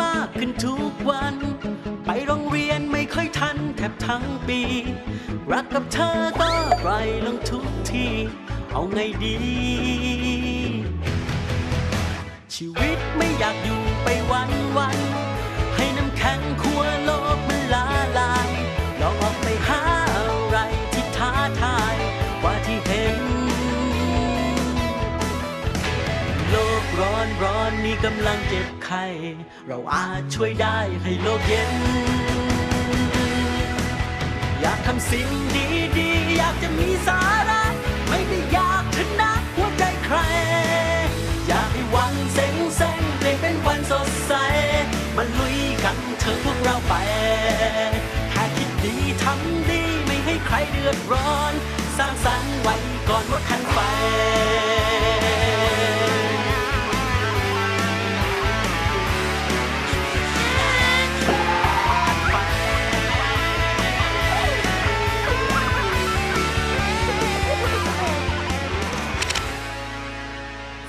มากขึ้นทุกวัน ไปโรงเรียนไม่ค่อยทันแทบทั้งปี รักกับเธอก็ไกลลงทุกที เอาไงดี ชีวิตไม่อยากอยู่ไปวันวัน ให้น้ำแข็งขวร อนร้อนนี่กำลังเจ็บไข้เราอาจช่วยได้ให้โลกเย็น อยากทำสิ่งดีๆ อยากจะมีสาระ ไม่ได้อยากชนะหัวใจใคร อยากให้วันเซ็งเซ็งเปลี่ยนเป็นวันสดใสมันลุยกันเถอะพวกเราไปแค่คิดดีทำดีไม่ให้ใครเดือดร้อน สร้างสรรค์ไว้ก่อนหมดคันไฟ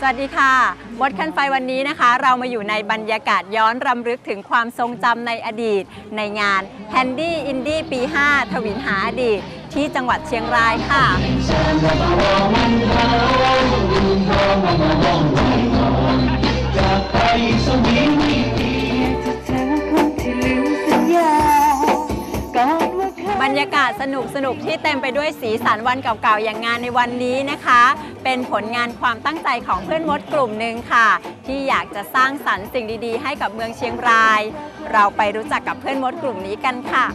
วัสดีค่ะมดคันไฟวันนี้นะคะ เรามาอยู่ในบรรยากาศย้อนรำลึกถึงความทรงจำในอดีต ในงาน Handy Indie ปี5ทวินหาอดีต ที่จังหวัดเชียงรายค่ะบรร ยากาศสนุกสนุกที่เต็มไปด้วยสีสันวันเก่าๆ อย่างงานในวันนี้นะคะ เป็นผลงานความตั้งใจของเพื่อนมดกลุ่มหนึ่งค่ะ ที่อยากจะสร้างสรรค์สิ่งดีๆ ให้กับเมืองเชียงราย เราไปรู้จักกับเพื่อนมดกลุ่มนี้กันค่ะ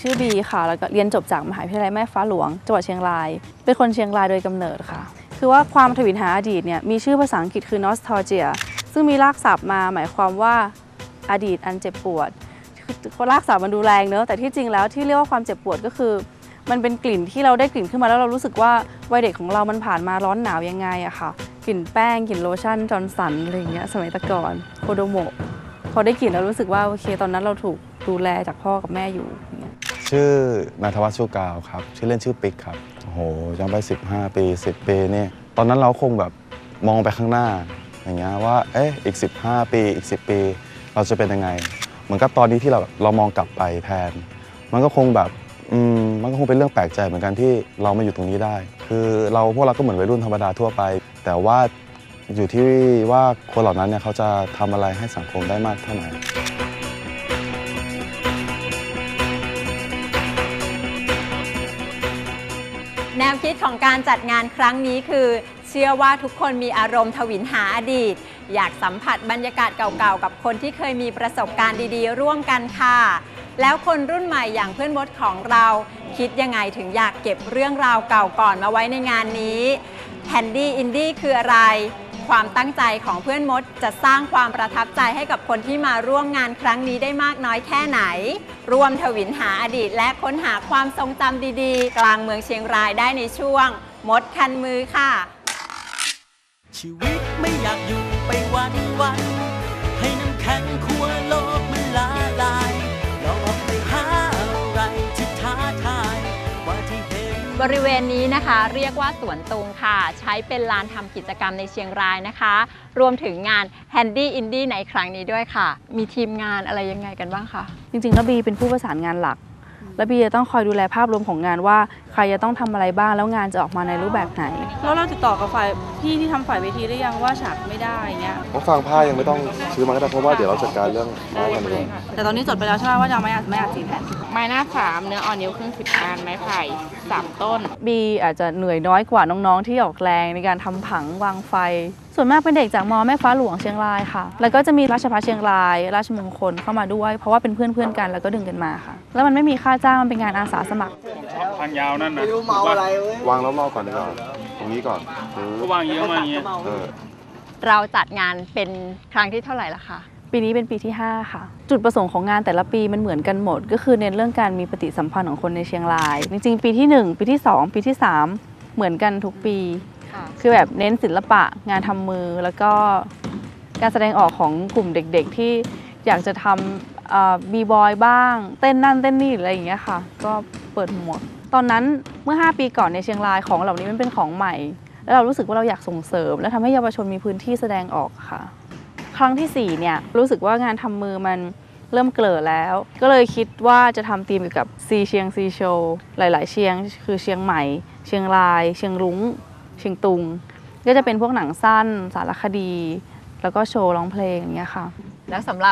ชื่อบีค่ะ แล้วก็เรียนจบจากมหาวิทยาลัยแม่ฟ้าหลวงจังหวัดเชียงราย เป็นคนเชียงรายโดยกำเนิดค่ะ คือว่าความทวินหาอดีตเนี่ยมีชื่อภาษาอังกฤษคือ nostalgia ซึ่งมีรากศัพท์มาหมายความว่าอดีตอันเจ็บปวดคือรากศัพท์มันดูแรงเนอะแต่ที่จริงแล้วที่เรียกว่าความเจ็บปวดก็คือ มันเป็นกลิ่นที่เราได้กลิ่นขึ้นมาแล้วเรารู้สึกว่าวัยเด็กของเรามันผ่านมาร้อนหนาวยังไงอะค่ะกลิ่นแป้งกลิ่นโลชั่นจอนสันอะไรเงี้ยสมัยตะก่อนโคโดโมะพอได้กลิ่นแล้วรู้สึกว่าโอเค ตอนนั้นเราถูกดูแลจากพ่อกับแม่อยู่อย่างเงี้ย ชื่อนายธวัชชูกาวครับ ชื่อเล่นชื่อปิ๊กครับ โอ้โหย้อนไป 15 ปี 10 ปีเนี่ยตอนนั้นเราคงแบบมองไปข้างหน้า อย่างเงี้ยว่า เอ๊ะ อีก 15 ปี อีก 10 ปี เราจะเป็นยังไง เหมือนกับตอนนี้ที่เราเรามองกลับไปแทน มันก็คงแบบ อืม มันก็คงเป็นเรื่องแปลกใจเหมือนกันที่เรามาอยู่ตรงนี้ได้ คือเราพวกเราก็เหมือนวัยรุ่นธรรมดาทั่วไป แต่ว่าอยู่ที่ว่าคนเหล่านั้นเนี่ยเขาจะทำอะไรให้สังคมได้มากเท่าไหร่ แนวคิดของการจัดงานครั้งนี้คือ เชื่อว่าทุกคนมีอารมณ์ทวินหาอดีต อยากสัมผัสบรรยากาศเก่าๆ กับคนที่เคยมีประสบการณ์ดีๆ ร่วมกันค่ะ แล้วคนรุ่นใหม่อย่างเพื่อนมดของเรา คิดยังไงถึงอยากเก็บเรื่องราวเก่าก่อนมาไว้ในงานนี้แฮนดี้อินดี้คืออะไร ความตั้งใจของเพื่อนมด จะสร้างความประทับใจให้กับคนที่มาร่วมงานครั้งนี้ได้มากน้อยแค่ไหน ร่วมทวินหาอดีต และค้นหาความทรงจำดีๆ กลางเมืองเชียงรายได้ในช่วง มดคันมือค่ะ ชีวิตไม่อยากอยู่ไปวันวันให้น้ำแข็งขั้วโลกมันลาย บริเวณนี้นะคะ เรียกว่าสวนตุงค่ะ ใช้เป็นลานทำกิจกรรมในเชียงรายนะคะ รวมถึงงาน Handy Indie ในครั้งนี้ด้วยค่ะ มีทีมงานอะไรยังไงกันบ้างคะ จริงๆแล้วบีเป็นผู้ประสานงานหลัก และบีจะต้องคอยดูแลภาพรวมของงานว่าใครจะต้องทำอะไรบ้างแล้วงานจะออกมาในรูปแบบไหน แล้วเราติดต่อกับฝ่ายพี่ที่ทำฝ่ายเวทีได้ยังว่าฉากไม่ได้เงี้ยเพราะฟางผ้ายังไม่ต้องซื้อมาก็ได้เพราะว่าเดี๋ยวเราจัดการเรื่องไม้กันเองแต่ตอนนี้จดไปแล้วใช่ไหมว่าจะเอาไม้อัดไม้อัดสีแผ่นไม้หน้าสามเนื้ออ่อนนิ้วครึ่งสิบอันไม้ไผ่สามต้น บีอาจจะเหนื่อยน้อยกว่าน้องๆ ที่ออกแรงในการทำผังวางไฟ ส่วนมากเป็นเด็กจากมแม่ฟ้าหลวงเชียงรายค่ะ แล้วก็จะมีราชภัฏเชียงราย ราชมงคลเข้ามาด้วย เพราะว่าเป็นเพื่อนๆกันแล้วก็ดึงกันมาค่ะ แล้วมันไม่มีค่าจ้างมันเป็นงานอาสาสมัคร ทางยาวนั่นนะวางรอบๆก่อนดีกว่าตรงนี้ก่อนปึ๊ก็บวางเยอะมาอย่างเงี้ยเออเราจัดงานเป็นครั้งที่เท่าไหร่ละคะ ปีนี้เป็นปีที่ 5 ค่ะ จุดประสงค์ของงานแต่ละปีมันเหมือนกันหมด ก็คือเน้นเรื่องการมีปฏิสัมพันธ์ของคนในเชียงราย จริงๆ ปีที่ 1 ปีที่ 2 ปีที่ 3 เหมือนกันทุกปีค่ะคือแบบเน้นศิลปะงานทำมือแล้วก็การแสดงออกของกลุ่มเด็กๆ ที่อยากจะทำบีบอยบ้าง เต้นนั่นเต้นนี่หรืออะไรอย่างเงี้ยค่ะ ก็ เปิดหมดตอนนั้นเมื่อ 5 ปีก่อนในเชียงรายของเหล่านี้มันเป็นของใหม่ แล้วเรารู้สึกว่าเราอยากส่งเสริม และทำให้เยาวชนมีพื้นที่แสดงออกค่ะ ครั้งที่4เนี่ยรู้สึกว่างานทำมือมันเริ่มเกลือแล้ว ก็เลยคิดว่าจะทำธีมเกี่ยวกับซีเชียงซีโชว์หลาย ๆ เชียง คือเชียงใหม่ เชียงราย เชียงรุ้ง เชียงตุง ก็จะเป็นพวกหนังสั้น สารคดี แล้วก็โชว์ร้องเพลงอย่างเงี้ยค่ะ แล้วสำหรับ